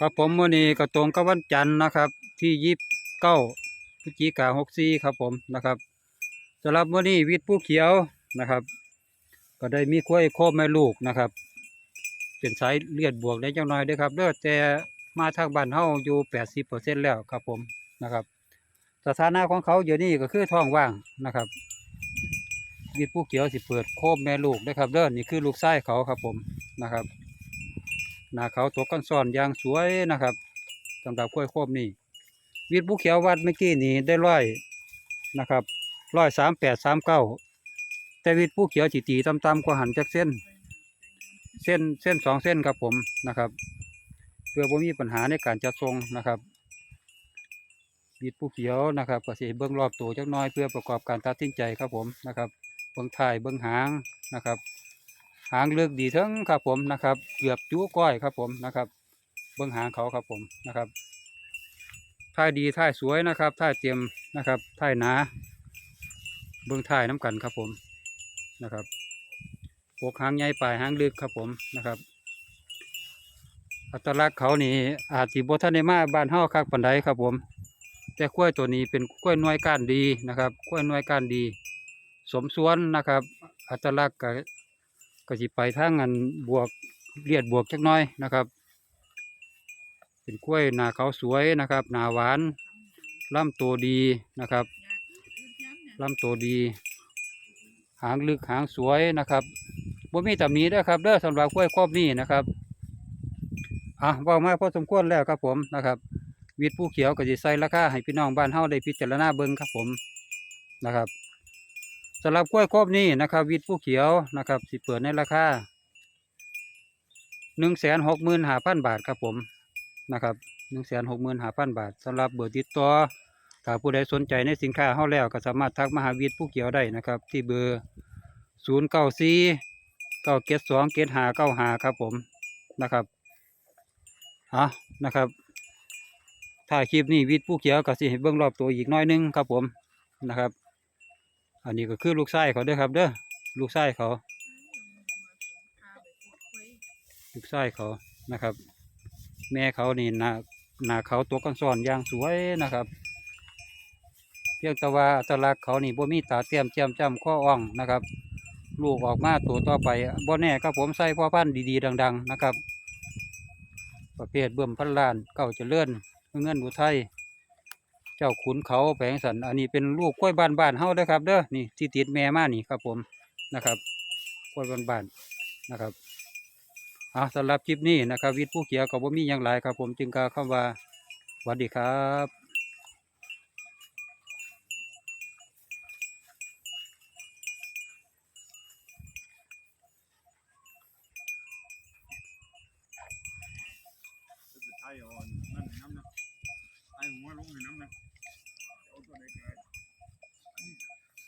ครับผมมื่อนี้ก็ตรงกับวันจันทร์นะครับ ที่ยี่สิบเก้าพฤศจิกาหกสี่ครับผมนะครับสำหรับมื่อนี้วิทย์ผู้เขียวนะครับ ก็ได้มีคุ้ยโคบแม่ลูกนะครับ เป็นสายเลือดบวกได้จังน้อยด้วยครับเด้อแต่มาทางบ้านเฮาอยู่แปดสิบเปอร์เซ็นแล้วครับผมนะครับ สถานะของเขาเดี๋ยวนี้ก็คือท้องว่างนะครับวิทย์ผู้เขียวสิเปิดโคบแม่ลูกได้อครับเด้อนี่คือลูกไส้เขาครับผมนะครับ หน้าเขาตัวก้อนซ้อนอย่างสวยนะครับสำหรับกล้วยโคบนี่วิทย์ผู้เขียววัดเมื่อกี้นี่ได้ร้อยนะครับร้อยสามแปดสามเก้าแต่วิทย์ผู้เขียวจิตีต่ำๆกว่าหันจากเส้น เส้นเส้นสองเส้นครับผมนะครับ เพื่อบ่มีปัญหาในการจัดทรงนะครับวิทย์ผู้เขียวนะครับก็สิเบื้องรอบตัวจักน้อยเพื่อประกอบการตัดสินใจครับผมนะครับเบื้องท้ายเบื้องหางนะครับ หางเลือกดีทั้งครับผมนะครับเกือบจู้ก้อยครับผมนะครับเบื้องหางเขาครับผมนะครับท่ายดีท่ายสวยนะครับท่ายเตรียมนะครับท่ายหนา เบื้องท่ายน้ำกันครับผมนะครับปกหางใหญ่ปลายหางลึกครับผมนะครับ อัตลักษณ์เขานี่อาจสิบทันในมาบ้านเฮาคักปันไดครับผมแต่กล้วยตัวนี้เป็นกล้วยน่วยก้านดีนะครับกล้วยน่วยก้านดี สมส่วนนะครับ อัตลักษณ์ก็ ก็สิไปทางอันบวกเลียดบวกจักน้อยนะครับ เป็นกล้วยหนาเขาสวยนะครับ หนาหวานลำตัวดีนะครับลำตัวดี หางลึกหางสวยนะครับบ่มีตำหนิด้อครับเด้อสำหรับกล้วยครอบนี้นะครับอะว่ามาพอสมควรแล้วครับผมนะครับวิทย์ผู้เขียวก็จะใส่ราคาให้พี่น้องบ้านเฮาได้พิจารณาเบิ่งครับผมนะครับำหรับกล้วยครบนี้นะครับวิทผู้เขียวนะครับสิเปิดในราคาหนึ่งแสนหกหมื่นห้าพันบาทครับผมนะครับหนึ่งแสนหกหมื่นห้าพันบาทสำหรับเบอร์ติดต่อถ้าผู้ใดสนใจในสินค้าเฮาแล้วก็สามารถทักมาหาวิทย์ผู้เขียวได้นะครับ ที่เบอร์ศูนย์เก้าสี่เก้าเกตสองเกตหาเก้าหาครับผมนะครับอะนะครับถ่ายคลิปนี้วิทย์ผู้เขียวก็สิให้เบิ่งรอบตัวอีกน้อยนึงครับผมนะครับ อันนี้ก็คือลูกไส้เขาเด้อครับ เด้อลูกไส้เขาลูกไส้เขานะครับ แม่เขานี่หนาหนาเขาตัวกันซ้อนอย่างสวยนะครับเพียงแต่ว่าตลักเขานี่บ่มีตาเตรียมเจียมจ้ำข้ออ่องนะครับ ลูกออกมาตัวต่อไปบ่แน่ครับผมใส่พ่อพันธุ์ดีๆ ดัง ๆ นะครับ ประเภทเบิ่มพันล้านเก่าเจริญเงินอุทัย เจ้าขุนเขาแผงสันอันนี้เป็นลูกกล้วยบานบานๆเฮาเด้อครับ เด้อนี่ที่ติดแม่มานี่ครับผมนะครับกล้วยบานบานๆนะครับอะสำหรับคลิปนี้นะครับ วิทย์ผู้เขียวกับว่ามีอย่างไรครับผมจึงกล่าวคำว่าสวัสดีครับ on